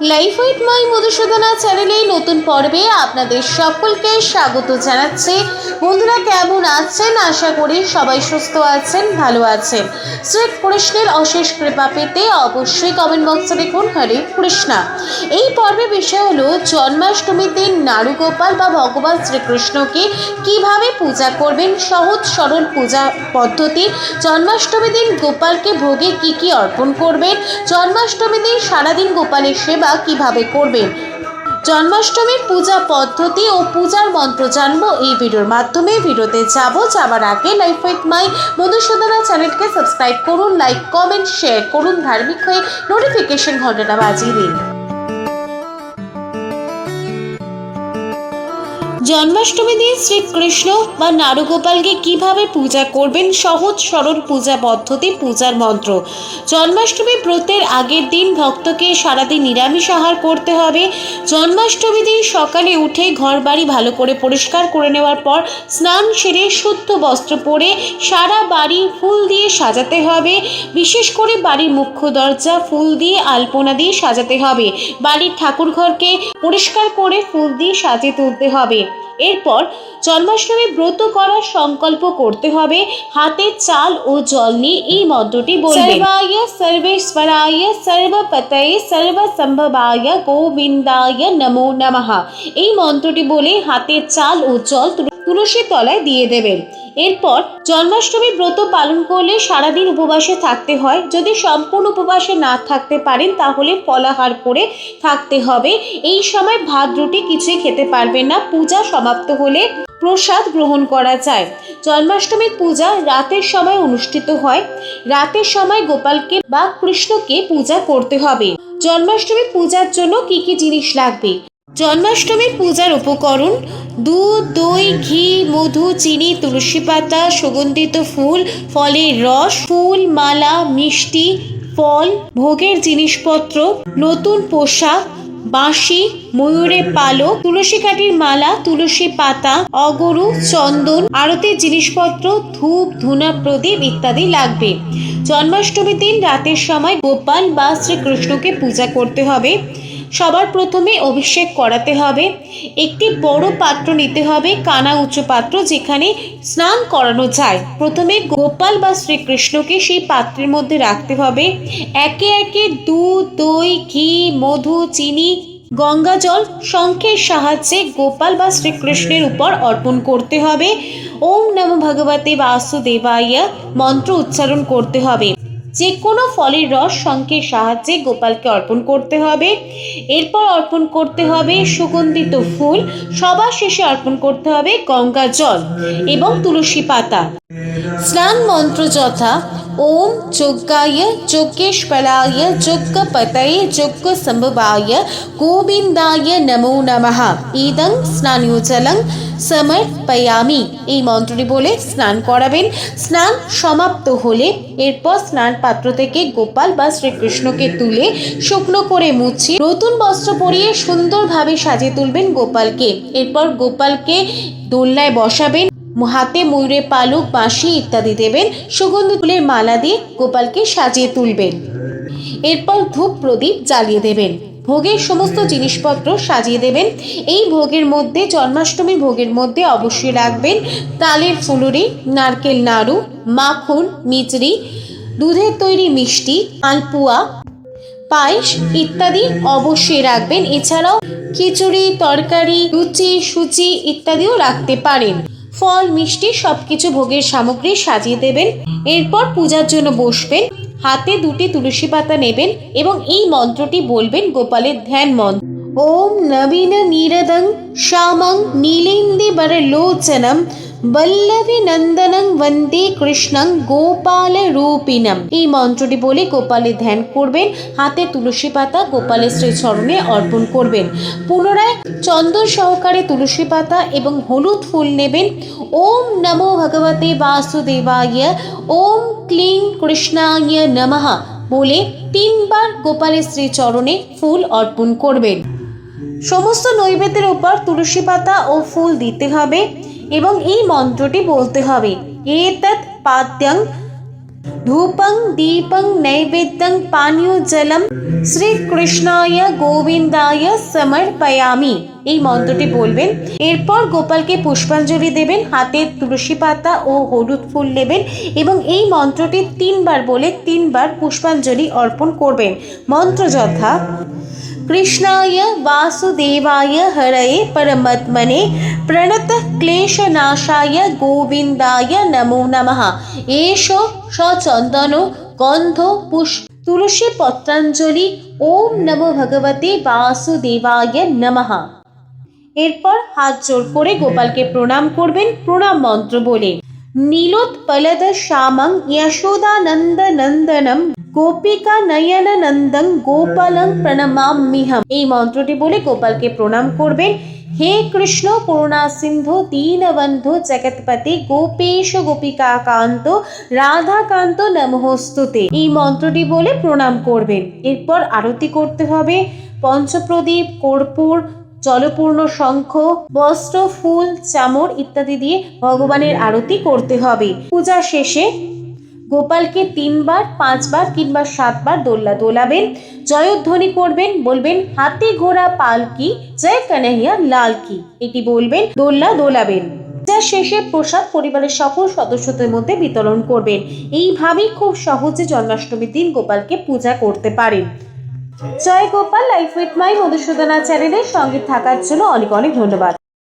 Life with my Madhusudana চ্যানেলে নতুন পর্বে আপনাদের সকলকে স্বাগত জানাচ্ছি। বন্ধুরা, কেমন আছেন? আশা করি সবাই সুস্থ আছেন, ভালো আছেন। শ্রী কৃষ্ণের অশেষ কৃপা পেতে অবশ্যই কমেন্ট বক্সে দেখুন। হরে কৃষ্ণা। এই পর্বে বিষয় হলো জন্মাষ্টমীর দিন নারুগোপাল বা ভগবান শ্রীকৃষ্ণকে কীভাবে পূজা করবেন? সহজ, সরল পূজা পদ্ধতি। জন্মাষ্টমী দিন গোপালকে ভোগে কি কি অর্পণ করবেন? জন্মাষ্টমী দিন সারাদিন গোপালের সেবা কীভাবে করবেন? জন্মাষ্টমীর পূজা পদ্ধতি ও পূজার মন্ত্র জানব এই ভিডিওর মাধ্যমে। ভিডিওতে যাব যাবার আগে লাইফ উইথ মাই মধুসূদনা চ্যানেলকে সাবস্ক্রাইব করুন লাইক কমেন্ট শেয়ার করুন, ধার্মিক হয়ে নোটিফিকেশন ঘন্টাটা বাজিয়ে দিন। জন্মাষ্টমী দিন শ্রীকৃষ্ণ বা নারুগোপালকে কীভাবে পূজা করবেন? সহজ, সরল পূজা পদ্ধতি, পূজার মন্ত্র। জন্মাষ্টমী ব্রতের আগের দিন ভক্তকে সারাদিন নিরামিষ আহার করতে হবে। জন্মাষ্টমী দিন সকালে উঠে ঘর বাড়ি ভালো করে পরিষ্কার করে নেওয়ার পর স্নান সেরে শুদ্ধ বস্ত্র পরে সারা বাড়ি ফুল দিয়ে সাজাতে হবে। বিশেষ করে বাড়ির মুখ্য দরজা, ফুল দিয়ে আলপনা দিয়ে সাজাতে হবে। বাড়ির ঠাকুর ঘরকে পরিষ্কার করে ফুল দিয়ে সাজিয়ে তুলতে হবে। এরপর জন্মাষ্টমী ব্রত করার সংকল্প করতে হবে। হাতে চাল ও জল নিয়ে এই মন্ত্রটি বলবে সর্বায় সর্বেশ্বরায় সর্বপতয়ে সর্বসম্ভবায় গোবিন্দায় নমো নমহা এই মন্ত্রটি বলে হাতে চাল ও জল তুল- তুলসী তলায় দিয়ে দেবেন। এরপর জন্মাষ্টমী ব্রত পালন করলে সারাদিন উপবাসে থাকতে হয়। যদি সম্পূর্ণ উপবাসে না থাকতে পারেন, তাহলে ফলাহার করে থাকতে হবে। এই সময় ভাত, রুটি কিছুই খেতে পারবেন না। পূজা সমাপ্ত হলে প্রসাদ গ্রহণ করা যায়। জন্মাষ্টমীর পূজা রাতের সময় অনুষ্ঠিত হয়। রাতের সময় গোপালকে বা কৃষ্ণকে পূজা করতে হবে। জন্মাষ্টমী পূজার জন্য কি কি জিনিস লাগবে? জন্মাষ্টমীর পূজার উপকরণ, দুধ, দই, ঘি, মধু, চিনি, তুলসী পাতা, সুগন্ধিত ফুল, ফলের রস, ফুল, মালা, মিষ্টি, ফল, ভোগের জিনিসপত্র, নতুন পোশাক, বাঁশি, ময়ূরের পালক, তুলসী কাঠির মালা, তুলসী পাতা, অগরু, চন্দন, আরতির জিনিসপত্র, ধূপ, ধুনা প্রদীপ ইত্যাদি লাগবে। জন্মাষ্টমীর দিন রাতের সময় গোপাল বা শ্রীকৃষ্ণকে পূজা করতে হবে। সবার প্রথমে অভিষেক করাতে হবে। একটি বড় পাত্র নিতে হবে, কানা উঁচু পাত্র যেখানে স্নান করানো যায়। প্রথমে গোপাল বা শ্রীকৃষ্ণকে সেই পাত্রের মধ্যে রাখতে হবে। একে একে দুধ, দই, ঘি, মধু, চিনি, গঙ্গা জল শঙ্খের সাহায্যে গোপাল বা শ্রীকৃষ্ণের উপর অর্পণ করতে হবে। ওম নম ভগবতে বাসুদেবায় মন্ত্র উচ্চারণ করতে হবে। যে কোনো ফলের রস শঙ্কের সাহায্যে গোপালকে অর্পণ করতে হবে। এরপর অর্পণ করতে হবে সুগন্ধিত ফুল। সবার শেষে অর্পণ করতে হবে গঙ্গা জল এবং তুলসী পাতা। স্নান মন্ত্র যথা ওম যজ্ঞায় যজ্ঞেশ্বরায় যজ্ঞপতয়ে যজ্ঞ সম্ভবায় গোবিন্দায় নমো নমঃ ইদং স্নানয়োজলং সমর্পয়ামি এই মন্ত্রটি বলে স্নান করাবেন। স্নান সমাপ্ত হলে এরপর স্নান পাত্র থেকে গোপাল বা শ্রীকৃষ্ণকে তুলে শুকনো করে মুছে নতুন বস্ত্র পরিয়ে সুন্দরভাবে সাজিয়ে তুলবেন গোপালকে। এরপর গোপালকে দোলনায় বসাবেন। হাতে ময়ূরের পালক, বাঁশি ইত্যাদি দেবেন, সুগন্ধি ফুলের মালা দিয়ে গোপালকে সাজিয়ে তুলবেন। এরপর ধূপ প্রদীপ জ্বালিয়ে দেবেন। ভোগের সমস্ত জিনিসপত্র সাজিয়ে দেবেন। এই ভোগের মধ্যে জন্মাষ্টমীর ভোগের মধ্যে অবশ্যই রাখবেন তালের ফুলুরি, নারকেল নাড়ু, মাখন, মিচড়ি, দুধের তৈরি মিষ্টি আলপুয়া পায়েস ইত্যাদি অবশ্যই রাখবেন। এছাড়াও খিচুড়ি, তরকারি, লুচি সুচি ইত্যাদিও রাখতে পারেন। ফল, মিষ্টি, সবকিছু ভোগের সামগ্রী সাজিয়ে দেবেন। এরপর পূজার জন্য বসবেন, হাতে দুটি তুলসী পাতা নেবেন এবং এই মন্ত্রটি বলবেন গোপালের ধ্যান মন্ত্র। ওম নবীন নিরদং শ্যামং নীলেন্দি বরলোচনম বল্লভী নন্দনং বন্দে কৃষ্ণং গোপাল রূপিণম এই মন্ত্রটি বলে গোপালের ধ্যান করবেন, হাতে তুলসী পাতা গোপালের শ্রীচরণে অর্পণ করবেন। পুনরায় চন্দন সহকারে তুলসী পাতা এবং হলুদ ফুল নেবেন। ওম নমো ভগবতে বাসুদেবায়, ওম ক্লিং কৃষ্ণায় নমঃ বলে তিনবার গোপালের শ্রীচরণে ফুল অর্পণ করবেন। সমস্ত নৈবেদ্যের উপর তুলসী পাতা ও ফুল দিতে হবে। এবং এই মন্ত্রটি বলতে হবে। এতৎ পাদ্যং ধূপং দীপং নৈবেদ্যং পানীয় জলম শ্রীকৃষ্ণায় গোবিন্দায় সমর্পয়ামি। এই মন্ত্রটি বলবেন, এরপর গোপালকে পুষ্পাঞ্জলি দেবেন, হাতে তুলসী পাতা ও হলুদ ফুল নেবেন এবং এই মন্ত্রটি তিনবার বলে তিনবার পুষ্পাঞ্জলি অর্পণ করবেন। মন্ত্র যথা कृष्णाय वासुदेवाय हरये परमात्मने प्रणत क्लेशनाशाय गोविन्दाय नमो नमः एष सचन्दन गन्ध पुष्प তুলসী পত্রাঞ্জলি ওম নমো ভগবতে বাসুদেবায় নমঃ এরপর হাত জোর করে গোপালকে প্রণাম করবেন প্রণাম মন্ত্র বলে নীলোৎপলদ শ্যামং যশোদানন্দ নন্দনম গোপিকা নয়ন নন্দন গোপালং প্রণমাম্যহম এই মন্ত্রটি বলে গোপালকে প্রণাম করবেন। হে কৃষ্ণ, করুণা সিন্ধু, দীনবন্ধু, জগৎপতি, গোপেশ গোপিকা কান্ত রাধাকান্ত নমহস্তুতে এই মন্ত্রটি বলে প্রণাম করবেন। এরপর আরতি করতে হবে। পঞ্চপ্রদীপ, কর্পূর, জলপূর্ণ শঙ্খ, বস্ত্র, ফুল, চামর ইত্যাদি দিয়ে ভগবানের আরতি করতে হবে। পূজা শেষে গোপালকে তিনবার, পাঁচবার কিংবা সাতবার দোল্লা দোলাবেন। জয়ধ্বনি করবেন, বলবেন, হাতি ঘোড়া পালকি জয় কানাইয়া লাল কি? এটি বলবেন, দোল্লা দোলাবেন। যা শেষে প্রসাদ পরিবারের সকল সদস্যদের মধ্যে বিতরণ করবেন। এইভাবেই খুব সহজে জন্মাষ্টমীর দিন গোপালকে পূজা করতে পারেন। Jai Gopal life with my Madhusudana চ্যানেলের সঙ্গে থাকার জন্য অনেক অনেক ধন্যবাদ।